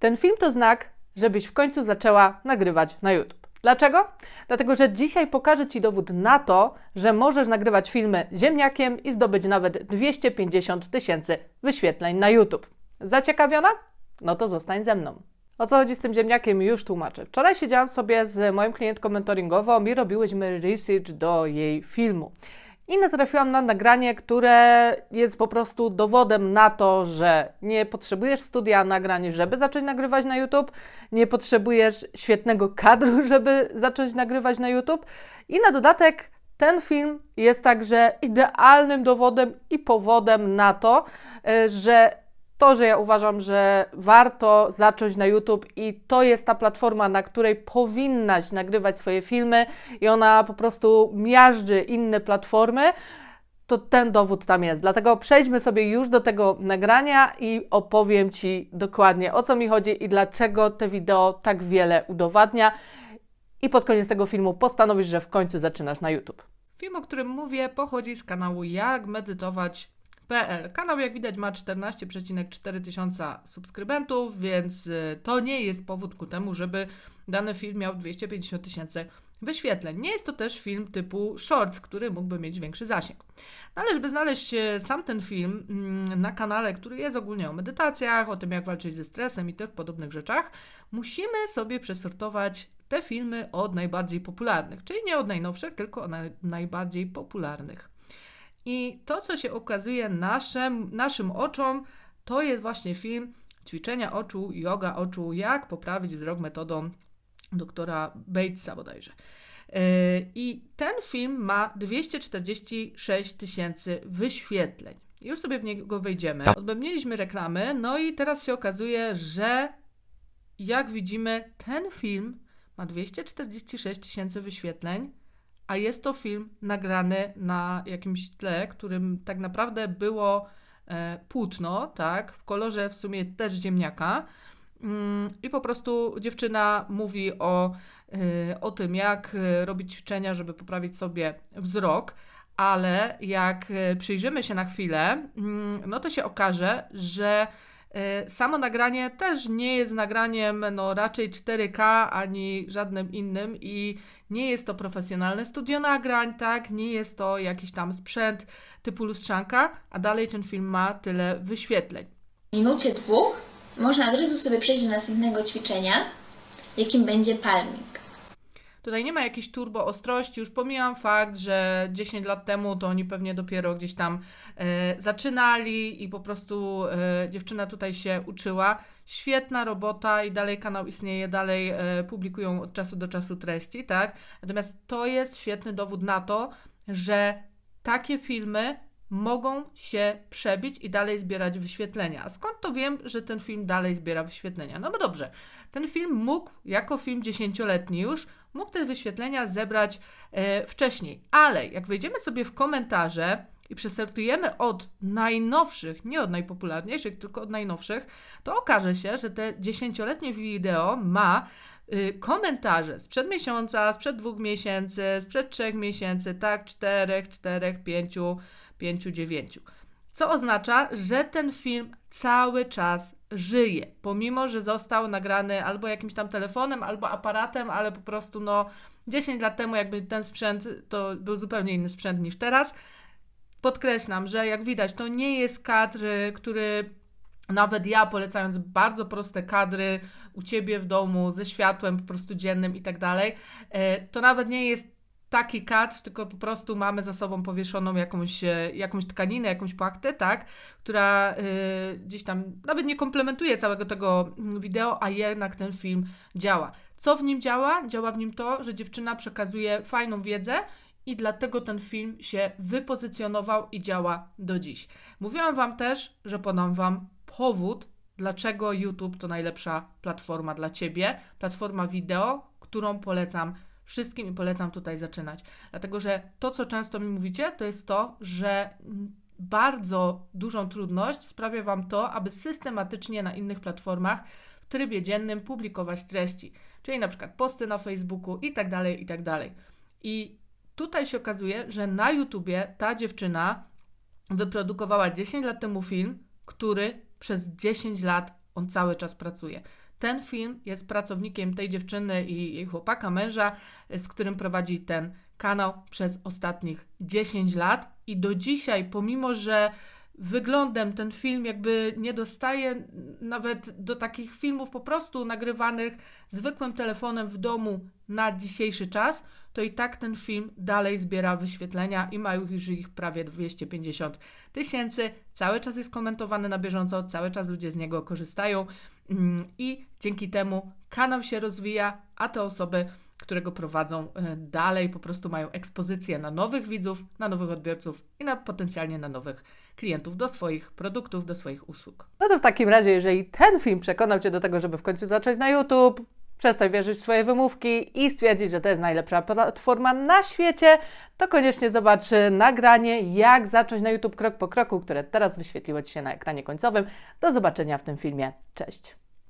Ten film to znak, żebyś w końcu zaczęła nagrywać na YouTube. Dlaczego? Dlatego, że dzisiaj pokażę Ci dowód na to, że możesz nagrywać filmy ziemniakiem i zdobyć nawet 250 tysięcy wyświetleń na YouTube. Zaciekawiona? No to zostań ze mną. O co chodzi z tym ziemniakiem już tłumaczę. Wczoraj siedziałam sobie z moją klientką mentoringową i robiłyśmy research do jej filmu. I natrafiłam na nagranie, które jest po prostu dowodem na to, że nie potrzebujesz studia nagrań, żeby zacząć nagrywać na YouTube, nie potrzebujesz świetnego kadru, żeby zacząć nagrywać na YouTube. I na dodatek ten film jest także idealnym dowodem i powodem na to, e, że to, że ja uważam, że warto zacząć na YouTube i to jest ta platforma, na której powinnaś nagrywać swoje filmy i ona po prostu miażdży inne platformy, to ten dowód tam jest. Dlatego przejdźmy sobie już do tego nagrania i opowiem Ci dokładnie o co mi chodzi i dlaczego te wideo tak wiele udowadnia. I pod koniec tego filmu postanowisz, że w końcu zaczynasz na YouTube. Film, o którym mówię, pochodzi z kanału Jak Medytować Kanał, jak widać, ma 14,4 tysiąca subskrybentów, więc y, to nie jest powód ku temu, żeby dany film miał 250 tysięcy wyświetleń. Nie jest to też film typu shorts, który mógłby mieć większy zasięg. No ale żeby znaleźć y, sam ten film mm, na kanale, który jest ogólnie o medytacjach, o tym jak walczyć ze stresem i tych podobnych rzeczach, musimy sobie przesortować te filmy od najbardziej popularnych, czyli nie od najnowszych, tylko od najbardziej popularnych. I to, co się okazuje naszym, naszym oczom, to jest właśnie film ćwiczenia oczu, yoga oczu, jak poprawić wzrok metodą doktora Batesa bodajże. Yy, I ten film ma 246 tysięcy wyświetleń. Już sobie w niego wejdziemy. Odbębniliśmy reklamy, no i teraz się okazuje, że jak widzimy, ten film ma 246 tysięcy wyświetleń, a jest to film nagrany na jakimś tle, którym tak naprawdę było e, płótno, tak, w kolorze w sumie też ziemniaka. Mm, I po prostu dziewczyna mówi o, e, o tym, jak e, robić ćwiczenia, żeby poprawić sobie wzrok, ale jak przyjrzymy się na chwilę, mm, no to się okaże, że Samo nagranie też nie jest nagraniem no, raczej 4K ani żadnym innym i nie jest to profesjonalne studio nagrań, tak? Nie jest to jakiś tam sprzęt typu lustrzanka, a dalej ten film ma tyle wyświetleń. W minucie dwóch można od razu sobie przejść do następnego ćwiczenia, jakim będzie palming. Tutaj nie ma jakiejś turbo ostrości, już pomijam fakt, że 10 lat temu to oni pewnie dopiero gdzieś tam e, zaczynali i po prostu e, dziewczyna tutaj się uczyła. Świetna robota i dalej kanał istnieje, dalej e, publikują od czasu do czasu treści, tak? Natomiast to jest świetny dowód na to, że takie filmy mogą się przebić i dalej zbierać wyświetlenia. A skąd to wiem, że ten film dalej zbiera wyświetlenia? No bo dobrze, ten film mógł, jako film dziesięcioletni już, mógł te wyświetlenia zebrać e, wcześniej. Ale jak wejdziemy sobie w komentarze i przesortujemy od najnowszych, nie od najpopularniejszych, tylko od najnowszych, to okaże się, że te dziesięcioletnie wideo ma y, komentarze sprzed miesiąca, sprzed dwóch miesięcy, sprzed trzech miesięcy, tak, czterech, czterech, pięciu, pięciu, dziewięciu. Co oznacza, że ten film cały czas żyje, pomimo że został nagrany albo jakimś tam telefonem, albo aparatem, ale po prostu no 10 lat temu jakby ten sprzęt to był zupełnie inny sprzęt niż teraz. Podkreślam, że jak widać, to nie jest kadr, który nawet ja polecając bardzo proste kadry u ciebie w domu ze światłem po prostu dziennym i tak dalej, e, to nawet nie jest taki kadr, tylko po prostu mamy za sobą powieszoną jakąś, e, jakąś tkaninę, jakąś płachtę, tak, która y, gdzieś tam nawet nie komplementuje całego tego wideo, a jednak ten film działa. Co w nim działa? Działa w nim to, że dziewczyna przekazuje fajną wiedzę i dlatego ten film się wypozycjonował i działa do dziś. Mówiłam Wam też, że podam Wam powód, dlaczego YouTube to najlepsza platforma dla Ciebie, platforma wideo, którą polecam wszystkim i polecam tutaj zaczynać. Dlatego, że to, co często mi mówicie, to jest to, że bardzo dużą trudność sprawia Wam to, aby systematycznie na innych platformach w trybie dziennym publikować treści, czyli na przykład posty na Facebooku i tak dalej, i tak dalej. I tutaj się okazuje, że na YouTubie ta dziewczyna wyprodukowała 10 lat temu film, który przez 10 lat on cały czas pracuje. Ten film jest pracownikiem tej dziewczyny i jej chłopaka, męża, z którym prowadzi ten kanał przez ostatnich 10 lat i do dzisiaj, pomimo że wyglądem ten film jakby nie dostaje nawet do takich filmów po prostu nagrywanych zwykłym telefonem w domu na dzisiejszy czas, to i tak ten film dalej zbiera wyświetlenia i ma już ich prawie 250 tysięcy. Cały czas jest komentowany na bieżąco, cały czas ludzie z niego korzystają i dzięki temu kanał się rozwija, a te osoby, które go prowadzą e, dalej, po prostu mają ekspozycję na nowych widzów, na nowych odbiorców i na potencjalnie na nowych klientów do swoich produktów, do swoich usług. No to w takim razie, jeżeli ten film przekonał Cię do tego, żeby w końcu zacząć na YouTube, przestań wierzyć w swoje wymówki i stwierdzić, że to jest najlepsza platforma na świecie, to koniecznie zobacz e, nagranie, jak zacząć na YouTube krok po kroku, które teraz wyświetliło Ci się na ekranie końcowym. Do zobaczenia w tym filmie. Cześć!